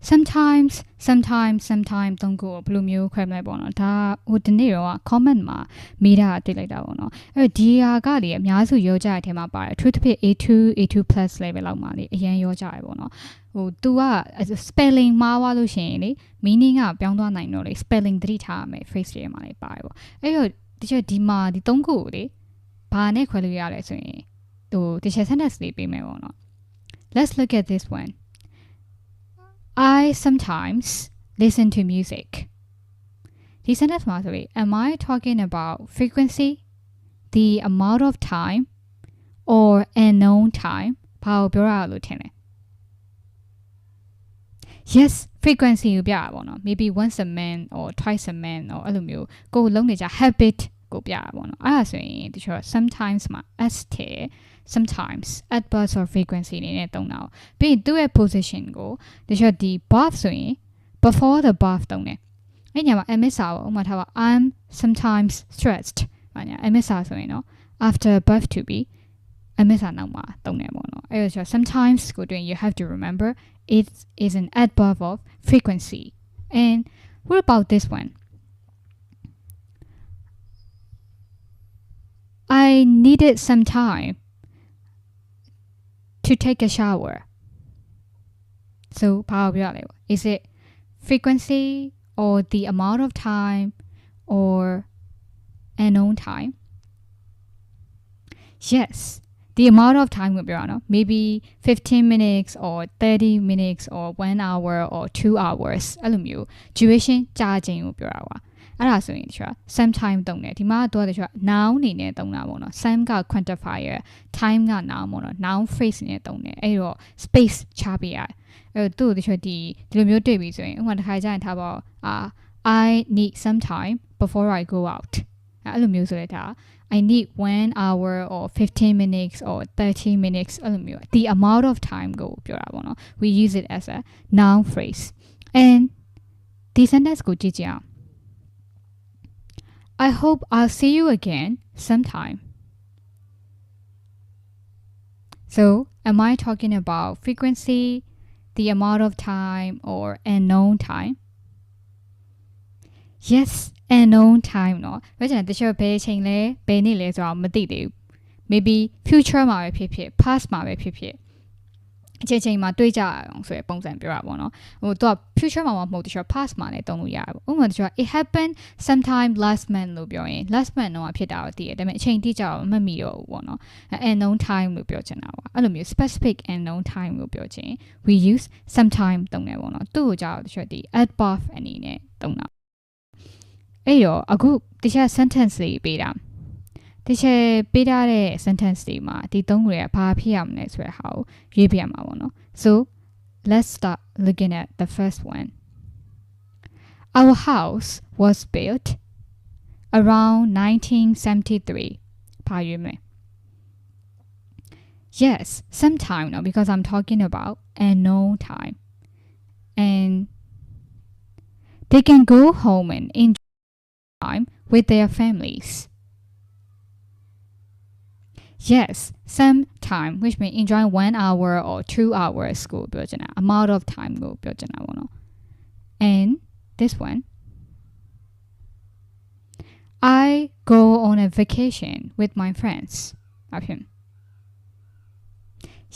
sometimes sometimes sometime သုံးခုကိုဘယ်လိုမျိုးခွဲမလဲပေါ့နော်ဒါဟိုဒီနေ့တော့ comment မှာမိတာတွေ့လိုက်တာပေါ့နော်အဲ့ဒီဟာကလေအများစုရောကြတဲ့အထက်မှာပါတယ်အထူးသဖြင့် A2 A2 plus level လောက်မှာလေအရင်ရောကြရပေါ့နော်ဟို तू က spelling မှားသွားလို့ရှိရင်လေ meaning ကပြောင်းသွားနိုင်တော့လေ spelling သတိထားရမယ် phrase တွေမှာလေပါတယ်ပေါ့အဲ့တော့တချို့ဒီမှာဒီသုံးခုကိုလေဘာနဲ့ခွဲလို့ရလဲဆိုရင်ဟိုတချို့ sentence လေးပေးမယ်ပေါ့နော် let's look at this one I sometimes listen to music ဒီ sentence မှာဆိုရင် am I talking about frequency the amount of time or unknown time ဘာကိုပြောရလို့ထင်လဲ yes frequency ကိုပြတာပေါ့နော် maybe once a month or twice a month or အဲ့လိုမျိုးကိုယ်လုံးနေကြ habit ကိုပြတာပေါ့နော်အဲ့ဒါဆိုရင်တချို့ sometimes မှာ s ထဲ sometimes at burst or frequency အနေနဲ့သုံးတာပေါ့ပြီးရင်သူ့ရဲ့ position ကိုတချို့ဒီ buff ဆိုရင် before the buff သုံးတယ်အဲ့ညမှာ emissar ကိုဥပမာထားပါ I'm sometimes stressed ဘာညာ emissar ဆိုရင်နော် after buff to be emissar နောက်မှာသုံးတယ်ပေါ့နော်အဲ့တော့ sometimes ကိုတွင် you have to remember it is an adverb of frequency and what about this one I needed some time to take a shower. So, is it frequency or the amount of time or unknown time? Yes, the amount of time will be on maybe 15 minutes or 30 minutes or 1 hour or 2 hours အဲ့လိုမျိုး duration ကြာချိန်ကိုပြောတာပါ အဲ့ဒါဆိုရင်တချို့ some time တုံးတယ်ဒီမှာတော့တချို့ noun အနေနဲ့တုံးတာပေါ့နော် some က quantifier time က noun ပေါ့နော် noun phrase နဲ့တုံးတယ်အဲ့တော့ space ချပေးရတယ်အဲ့တော့သူ့တချို့ဒီဒီလိုမျိုးတွေ့ပြီဆိုရင်ဥပမာတစ်ခါကျရင်ထားပါအာ I need some time before I go out အဲ့လိုမျိုးဆိုရတာ I need 1 hour or 15 minutes or 30 minutes အဲ့လိုမျိုး the amount of time ကိုပြောတာပေါ့နော် we use it as a noun phrase and ဒီ sentence ကိုကြည့်ကြအောင် I hope I'll see you again sometime. So, am I talking about frequency, the amount of time, or unknown time? Yes, unknown time เนาะ။ဒါကြောင့်တချို့ဘယ်ချိန်လဲဘယ်နေ့လဲဆိုတော့မသိသေးဘူး။ maybe future မှာပဲဖြစ်ဖြစ် past မှာပဲဖြစ်ဖြစ် အချိန်ချင်းမှာတွေးကြအောင်ဆိုရပုံစံပြောတာပေါ့နော်ဟိုတော့ future မှာမဟုတ်တချို့ past မှာလည်းသုံးလို့ရတယ်ပေါ့ဥပမာတချို့ it happened sometime last month လို့ပြောရင် last month တော့ဖြစ်တာတော့တည်တယ်ဒါပေမဲ့အချိန်တိကျတော့မမှတ်မိတော့ဘူးပေါ့နော် unknown time လို့ပြောချင်တာပါအဲ့လိုမျိုး specific unknown time လို့ပြောချင် we use sometime သုံးတယ်ပေါ့နော်သူ့ကိုကြောက်တချို့ဒီ adverb အနေနဲ့သုံးတာအဲ့တော့အခုတခြား sentence တွေပေးတာ တချေပေးထားတဲ့ sentence တွေမှာဒီသုံးခုတွေကဘာဖြစ်ရမလဲဆိုတဲ့ဟာကိုရွေးပြရမှာပေါ့နော် so let's start looking at the first one our house was built around 1973ဘာရွေးမလဲ yes sometime no because i'm talking about unknown time and they can go home and enjoy time with their families Yes, some time, which means enjoy one hour or two hours school ပြောချင်တာ amount of time ကိုပြောချင်တာပေါ့နော် and this one I go on a vacation with my friends အဖြစ်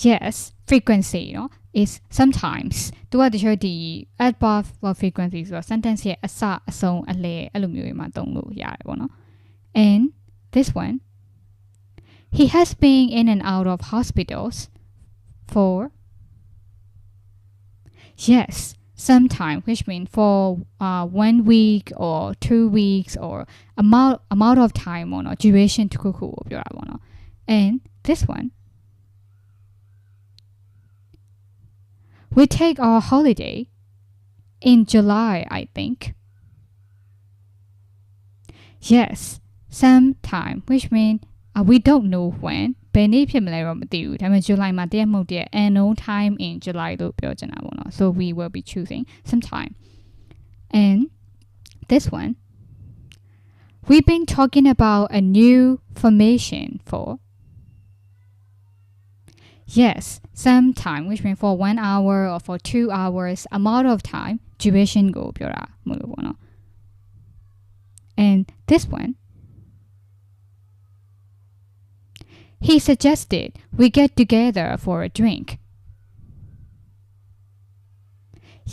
Yes frequency เนาะ is sometimes သူကတချို့ဒီ adverb or frequency ဆိုတော့ sentence ရဲ့အစအဆုံးအလယ်အဲ့လိုမျိုးတွေမှာသုံးလို့ရတယ်ပေါ့နော် and this one he has been in and out of hospitals for yes some time which means for uh, one week or two weeks or amount amount of time or duration to kuku and this one we take our holiday in July I think. Yes some time which means we don't know when ဘယ်နေ့ဖြစ်မလဲတော့မသိဘူးဒါပေမဲ့ July မှာတရက်မှုတ်တရက် unknown time in July လို့ပြောချင်တာပေါ့နော် so we will be choosing some time and this one we've been talking about a new formation for yes sometime which mean for 1 hour or for 2 hours amount of time duration ကိုပြောတာမလို့ပေါ့နော် and this one he suggested we get together for a drink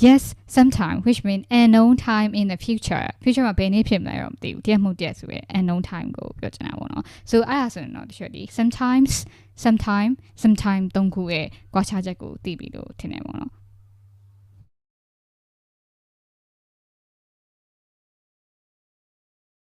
yes sometime which mean unknown time in the future future မှာဘယ်နေ့ဖြစ်မလဲတော့မသိဘူးတရက်မှုတရက်ဆိုရယ် unknown time ကိုပြောချင်တာပေါ့နော် so အဲ့ဒါဆိုရင်တော့တချို့ဒီ sometimes sometime sometime သုံးခုရဲ့ကွာခြားချက်ကိုသိပြီလို့ထင်တယ်ပေါ့နော်